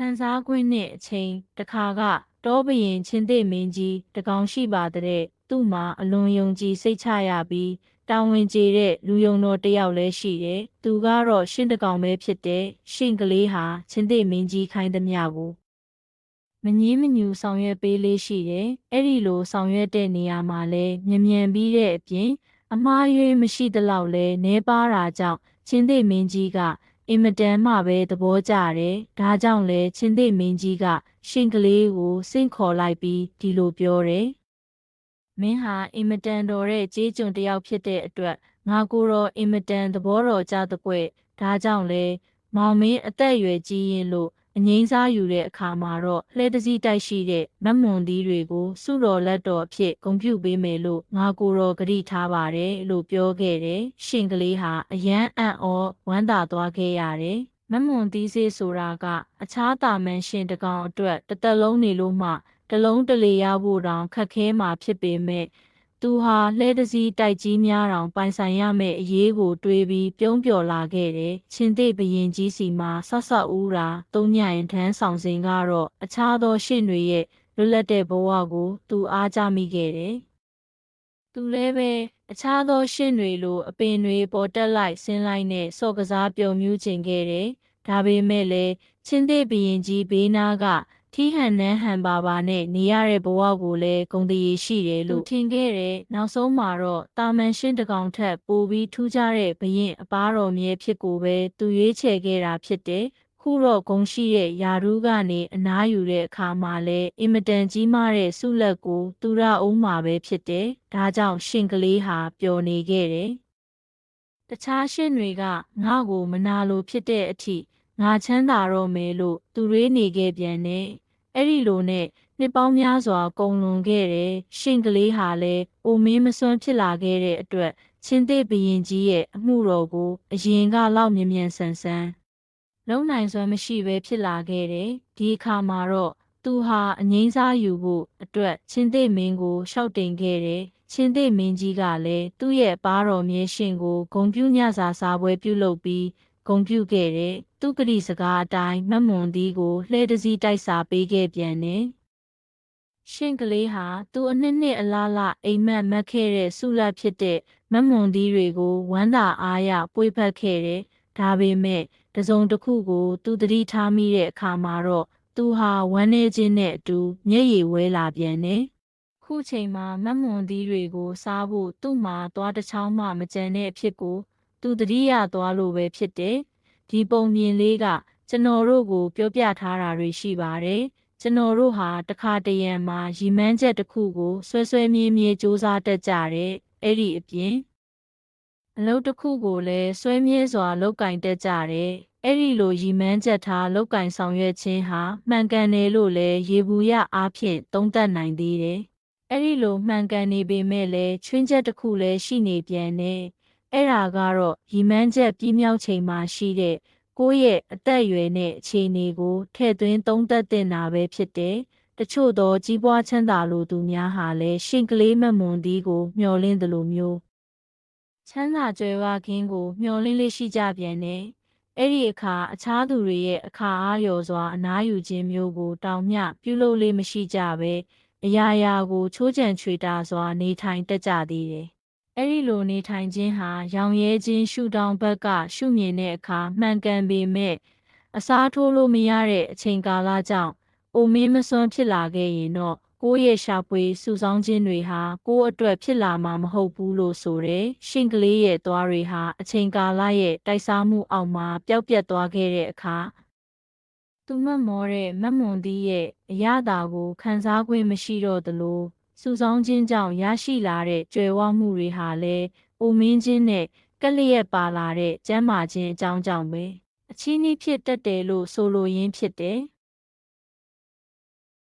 ခံစား권နှင့်အချိန်တစ်ခါကတောဘရင်ချင်းသိမင်းကြီးတကောင်ရှိပါတဲ့သူ့မှာအလွန်ယုံကြည်စိတ်ချရပြီးတာဝန်ကျေတဲ့လူယုံတော်တစ်ယောက်လည်းရှိတယ်။သူကတော့ရှင်းတကောင်ပဲဖြစ်တဲ့ရှင့်ကလေးဟာချင်းသိမင်းကြီးခိုင်းသမျှကိုမငင်းမညူဆောင်ရွက်ပေးလေးရှိတယ်။အဲ့ဒီလိုဆောင်ရွက်တဲ့နေရာမှာလည်းမြ мян ပြီးတဲ့အပြင်အမားရွေးမရှိသလောက်လဲနဲပါတာကြောင့်ချင်းသိမင်းကြီးက အင်မတန်မှပဲသဘောကျတယ်။ဒါကြောင့်လဲချင်းသိမင်းကြီးကရှင်ကလေးကိုစင့်ခေါ်လိုက်ပြီးဒီလိုပြောတယ်။မင်းဟာအင်မတန်တော်တဲ့ကြေးကျွန်တစ်ယောက်ဖြစ်တဲ့အတွက်ငါကိုတော့အင်မတန်သဘောတော်ကြတဲ့ကွဒါကြောင့်လဲမောင်မင်းအသက်အရွယ်ကြီးရင်လို့ အငိမ့်စားယူတဲ့အခါမှာတော့လှဲတစည်းတိုက်ရှိတဲ့မတ်မွန်သီးတွေကိုစုတော်လက်တော်အဖြစ်ဂုံပြုပေးမယ်လို့ငါကိုတော်ဂရိထားပါတယ်လို့ပြောခဲ့တယ်။ရှင်ကလေးဟာအယမ်းအံ့ဩဝမ်းသာသွားခဲ့ရတယ်။မတ်မွန်သီးစေးဆိုတာက အခြားတာမန်ရှင်တကောင်အတွက်တစ်သက်လုံးနေလို့မှတစ်လုံးတလေရဖို့တောင်ခက်ခဲမှာဖြစ်ပေမဲ့ သူဟာလှဲတစည်းတိုက်ကြီးများတောင်ပိုင်ဆိုင်ရမယ့်အရေးကိုတွေးပြီးပြုံးပျော်လာခဲ့တယ်။ချင်းသိဘရင်ကြီးစီမှာဆော့ဆော့ဦးတာသုံးညရင်ထမ်းဆောင်စဉ်ကတော့အခြားသောရှင့်တွေရဲ့လွတ်လပ်တဲ့ဘဝကို သူအားကြမိခဲ့တယ်။သူလည်းပဲအခြားသောရှင့်တွေလိုအပင်တွေပေါ်တက်လိုက်ဆင်းလိုက်နဲ့စော့ကစားပြုံမြူးခြင်းခဲ့တယ်။ဒါပေမဲ့လည်းချင်းသိဘရင်ကြီးဘေးနားက ထီးဟန်နန်းဟန်ပါပါနဲ့နေရတဲ့ဘဝကိုလည်းဂုံတရေရှိတယ်လို့ထင်ခဲ့တယ်။နောက်ဆုံးမှာတော့တာမန်ရှင်းတကောင်ထက်ပိုပြီးထူးခြားတဲ့ဘရင်အပားတော်မြဲဖြစ်ကိုပဲသူရွေးချယ်ခဲ့တာဖြစ်တယ်။ခုတော့ဂုံရှိတဲ့ယာရူးကနေအနားယူတဲ့အခါမှာလည်းအင်မတန်ကြီးမားတဲ့ဆုလက်ကိုသူရအောင်မှာပဲဖြစ်တယ်။ဒါကြောင့်ရှင်ကလေးဟာပျော်နေခဲ့တယ်။တခြားရှင်းတွေကငါ့ကိုမနာလိုဖြစ်တဲ့အထိငါချမ်းသာတော့မယ်လို့သူရေးနေခဲ့ပြန်နဲ့ အဲ့ဒီလိုနဲ့နှစ်ပေါင်းများစွာကုန်လွန်ခဲ့တဲ့ရှင်ကလေးဟာလည်းအိုမင်းမစွမ်းဖြစ်လာခဲ့တဲ့အတွက်ချင်းသေးဘရင်ကြီးရဲ့အမှုတော်ကိုအရင်ကလောက်မြင်မြန်ဆန်ဆန်လုံနိုင်စွမ်းမရှိဘဲဖြစ်လာခဲ့တယ်။ဒီအခါမှာတော့သူဟာအငိမ့်စားယူဖို့အတွက်ချင်းသေးမင်းကိုရှောက်တင်ခဲ့တယ်။ချင်းသေးမင်းကြီးကလည်းသူ့ရဲ့ပါတော်မြေရှင်ကိုဂုံပြူညစာစားပွဲပြုလုပ်ပြီး ဂုံပြုခဲ့တဲ့သူကတိစကားအတိုင်းမတ်မွန်သီးကိုလှဲတစည်းတိုက်စာပေးခဲ့ပြန်တယ်။ရှင်ကလေးဟာသူအနှစ်နှစ်အလားလားအိမ်မက်မက်ခဲ့တဲ့ဆုလတ်ဖြစ်တဲ့မတ်မွန်သီးတွေကိုဝမ်းသာအားရပွေဖက်ခဲ့တယ်။ဒါပေမဲ့တစုံတစ်ခုကို သူတတိထားမိတဲ့အခါမှာတော့သူဟာဝမ်းနေခြင်းနဲ့အတူမျက်ရည်ဝဲလာပြန်တယ်။ခုချိန်မှာမတ်မွန်သီးတွေကိုစားဖို့သူ့မှာသွားတစ်ချောင်းမှမကြံတဲ့အဖြစ်ကို သူတတိယသွားလို့ပဲဖြစ်တယ်။ဒီပုံမြင်လေးကကျွန်တော်တို့ကို ပြောပြထားတာတွေရှိပါတယ်။ကျွန်တော်တို့ဟာတခါတရံမှာရီမန်းချက်တစ်ခုကိုဆွဲဆွဲမြင်းမြဲစူးစမ်းတတ်ကြတဲ့အဲ့ဒီအပြင်အလုပ်တစ်ခုကိုလည်းဆွဲမြဲစွာလောက်ကင်တတ်ကြတဲ့အဲ့ဒီလိုရီမန်းချက်ထားလောက်ကင်ဆောင်ရွက်ခြင်းဟာမှန်ကန်တယ်လို့လည်းရေဘူးရအားဖြင့်သုံးသပ်နိုင်သေးတယ်။အဲ့ဒီလိုမှန်ကန်နေပေမဲ့လည်းချွင်းချက်တစ်ခုလည်းရှိနေပြန်တယ်။ အဲ့ဒါကတော့ရီမန်းချက်ပြင်းမြောက်ချိန်မှာရှိတဲ့ကိုယ့်ရဲ့အသက်အရွယ်နဲ့အခြေအနေကိုထည့်သွင်းသုံးသပ်တင်တာပဲဖြစ်တယ်။တချို့သောကြီးပွားချမ်းသာလိုသူများဟာလည်းရှင်ကလေးမမွန်ဒီကိုမျှော်လင့်တယ်လို့မျိုးချမ်းသာကြွယ်ဝခြင်းကိုမျှော်လင့်လေးရှိကြပြန်တယ်။အဲ့ဒီအခါအခြားသူတွေရဲ့အခါအားလျော်စွာအနားယူခြင်းမျိုးကိုတောင်မျှပြုလုပ်လေးမရှိကြပဲအရာရာကိုချိုးချံချွေတာစွာနေထိုင်တတ်ကြသေးတယ်။ အဲ့ဒီလိုနေထိုင်ခြင်းဟာရောင်ရဲခြင်းရှုထောင့်ဘက်က ရှုမြင်တဲ့အခါမှန်ကန်ပေမဲ့အစားထိုးလို့မရတဲ့အချိန်ကာလကြောင့်အိုမင်းမစွန်းဖြစ်လာခဲ့ရင်တော့ကိုယ့်ရဲ့ရှာပွေစုဆောင်းခြင်းတွေဟာကိုယ့်အတွက်ဖြစ်လာမှာမဟုတ်ဘူးလို့ဆိုတယ်။ရှင်ကလေးရဲ့သွားတွေဟာအချိန်ကာလရဲ့တိုက်စားမှုအောက်မှာပျောက်ပြတ်သွားခဲ့တဲ့အခါသူမမောတဲ့မတ်မွန်သီးရဲ့အရသာကိုခံစား권မရှိတော့သလို စုဆောင်းခြင်းကြောင့်ရရှိလာတဲ့ကြွယ်ဝမှုတွေဟာလည်းအိုမင်းခြင်းနဲ့ကလျက်ပါလာတဲ့ကျမ်းမာခြင်းအကြောင်းကြောင့်ပဲအချင်းကြီးဖြစ်တတ်တယ်လို့ဆိုလိုရင်းဖြစ်တယ်